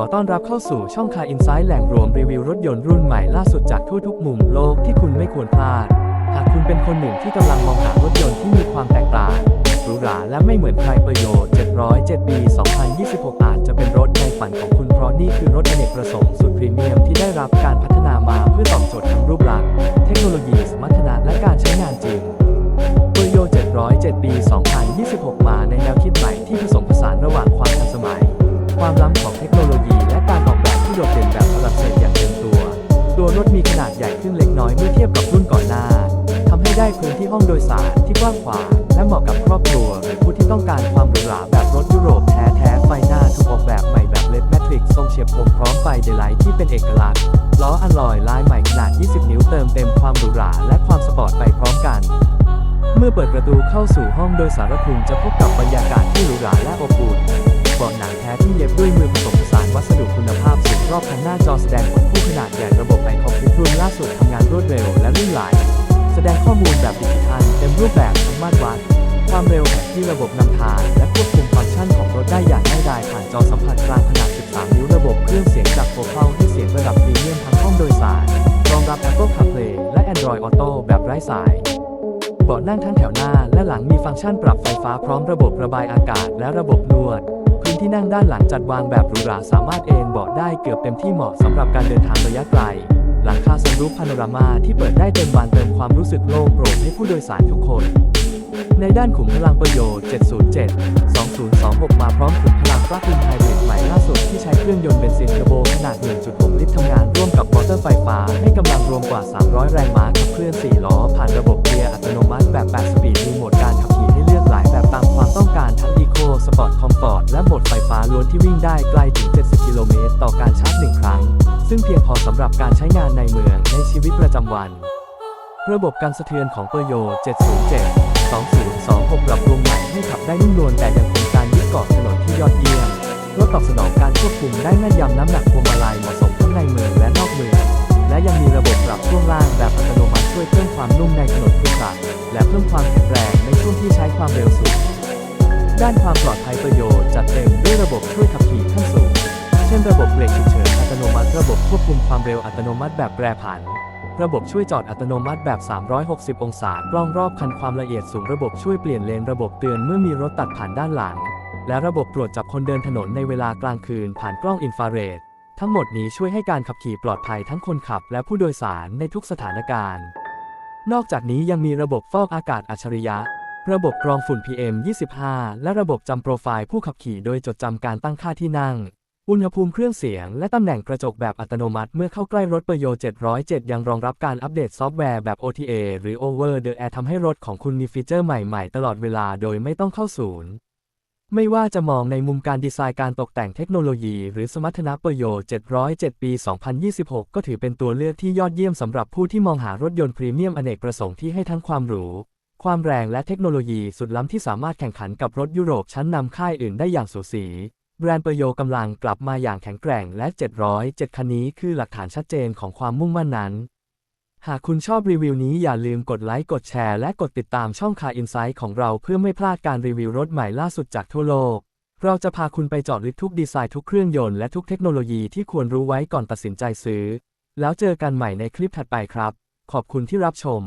อต้อนรับเข้าสู่ช่องคาอินไซด์แหล่งรวมรีวิวรถยนต์รุ่นใหม่ล่าสุดจากทั่วทุกมุมโลกที่คุณไม่ควรพลาด หากคุณเป็นคนหนึ่งที่กำลังมองหารถยนต์ที่มีความแตกต่างหรูหราและไม่เหมือนใครประโยชน์ 707 ปี 2026 อาจจะเป็นรถในฝันของคุณเพราะนี่คือรถอเนกประสงค์สุดพรีเมียมที่ได้รับการพัฒนามาเพื่อตอบโจทย์ทั้งรูปลักษณ์เทคโนโลยีสมรรถนะและการใช้งานจริงเปร์โย707 ปี 2026 มาในแนวคิดใหม่ที่ผสมผสานระหว่างความทันสมัย ความล้ำของเทคางขวา และเหมาะกับครอบครัวหรือผู้ที่ต้องการความหรูหราแบบรถยุโรปแท้ๆไฟหน้าถูกออกแบบใหม่แบบเลดแมทริกทรงเฉียบคมพร้อมไฟเดลไลท์ที่เป็นเอกลักษณ์ล้ออัลลอยลายใหม่ขนาด 20 นิ้วเติมเต็มความหรูหราและความสปอร์ตไปพร้อมกัน เมื่อเปิดประตูเข้าสู่ห้องโดยสารคุณจะพบกับบรรยากาศที่หรูหราและอบอุ่นเบาะหนังแท้ที่เย็บด้วยมือผสมผสานวัสดุคุณภาพสูงรอบคันหน้าจอแสดงผลคู่ขนาดใหญ่ระบบไอคอมพิวรุ่นล่าสุดทำงานรวดเร็วและลื่นไหล แสดงข้อมูลแบบดิจิทัลเต็มรูปแบบทั้งมาตรวัด ความเร็วแผนที่ระบบนำทาง และควบคุมฟังก์ชันของรถได้อย่างง่ายดายผ่านจอสัมผัสกลางขนาด 13 นิ้วระบบเครื่องเสียงจากโฟเข้าให้เสียงระดับพรีเมียมทั้งห้องโดยสาร รองรับ Apple CarPlay และ Android Auto แบบไร้สายเบาะนั่งทั้งแถวหน้าและหลังมีฟังก์ชันปรับไฟฟ้าพร้อมระบบระบายอากาศและระบบนวดพื้นที่นั่งด้านหลังจัดวางแบบหรูหราสามารถเอนเบาะได้เกือบเต็มที่เหมาะสำหรับการเดินทางระยะไกล หลังคาซันรูฟพาโนรามาที่เปิดได้เต็มบานเติมความรู้สึกโล่งโปร่งให้ผู้โดยสารทุกคน ในด้านขุมพลังประโยชน์ 707 2026 มาพร้อมขุมพลังปลั๊กอินไฮบริดใหม่ล่าสุดที่ใช้เครื่องยนต์เบนซินเทอร์โบขนาด 1.6 ลิตรทำงานร่วมกับมอเตอร์ไฟฟ้าให้กำลังรวมกว่า 300 แรงม้าขับเคลื่อน 4 ล้อ ผ่านระบบเกียร์อัตโนมัติแบบ 8 สปีดมีโหมดการขับขี่ให้เลือกหลายแบบตามความต้องการทั้ง Eco Sport Comfort และโหมดไฟฟ้าล้วนที่วิ่งได้ไกลถึง 70 กิโลเมตรต่อการชาร์จ1ครั้ง ซึ่งเพียงพอสำหรับการใช้งานในเมืองในชีวิตประจำวัน ระบบการสะเทือนของเปอร์โย 707 2026ปรับปรุงใหม่ให้ขับได้นุ่มนวลแต่ยังคงการยึดเกาะถนนที่ยอดเยี่ยมรถตอบสนองการควบคุมได้แม่นยำน้ำหนักพวงมาลัยเหมาะสมทั้งในเมืองและนอกเมือง และยังมีระบบปรับช่วงล่างแบบอัตโนมัติช่วยเพิ่มความนุ่มในถนนขรุขระและเพิ่มความแข็งแรงในช่วงที่ใช้ความเร็วสูง ด้านความปลอดภัยประโยชน์จัดเต็มด้วยระบบช่วยขับขี่ขั้นสูง เช่นระบบเบรกฉุกเฉิน ตโนมัติ ระบบควบคุมความเร็วอัตโนมัติแบบแปรผัน ระบบช่วยจอดอัตโนมัติแบบ 360 องศากล้องรอบคันความละเอียดสูงระบบช่วยเปลี่ยนเลนระบบเตือนเมื่อมีรถตัดผ่านด้านหลัง และระบบตรวจจับคนเดินถนนในเวลากลางคืนผ่านกล้องอินฟราเรดทั้งหมดนี้ช่วยให้การขับขี่ปลอดภัยทั้งคนขับและผู้โดยสารในทุกสถานการณ์ นอกจากนี้ยังมีระบบฟอกอากาศอัจฉริยะ ระบบกรองฝุ่น PM 25 และระบบจำโปรไฟล์ผู้ขับขี่โดยจดจำการตั้งค่าที่นั่ง อุณหภูมิเครื่องเสียงและตำแหน่งกระจกแบบอัตโนมัติเมื่อเข้าใกล้รถเปอร์โย707 ยังรองรับการอัปเดตซอฟต์แวร์แบบ OTA หรือ Over the Air ทำให้รถของคุณมีฟีเจอร์ใหม่ๆ ตลอดเวลาโดยไม่ต้องเข้าศูนย์ ไม่ว่าจะมองในมุมการดีไซน์การตกแต่งเทคโนโลยี หรือสมรรถนะเประโย707 ปี 2026 ก็ถือเป็นตัวเลือกที่ยอดเยี่ยมสำหรับผู้ที่มองหารถยนต์พรีเมียมอเนกประสงค์ที่ให้ทั้งความหรูความแรงและเทคโนโลยีสุดล้ำที่สามารถแข่งขันกับรถยุโรปชั้นนำค่ายอื่นได้อย่างสูสี แบรนด์เปโยกำลังกลับมาอย่างแข็งแกร่งและ 707 คันนี้คือหลักฐานชัดเจนของความมุ่งมั่นนั้น หากคุณชอบรีวิวนี้อย่าลืมกดไลค์ กดแชร์ และกดติดตามช่องคาอินไซต์ของเราเพื่อไม่พลาดการรีวิวรถใหม่ล่าสุดจากทั่วโลก เราจะพาคุณไปเจาะลึกทุกดีไซน์ทุกเครื่องยนต์และทุกเทคโนโลยีที่ควรรู้ไว้ก่อนตัดสินใจซื้อ แล้วเจอกันใหม่ในคลิปถัดไปครับ ขอบคุณที่รับชม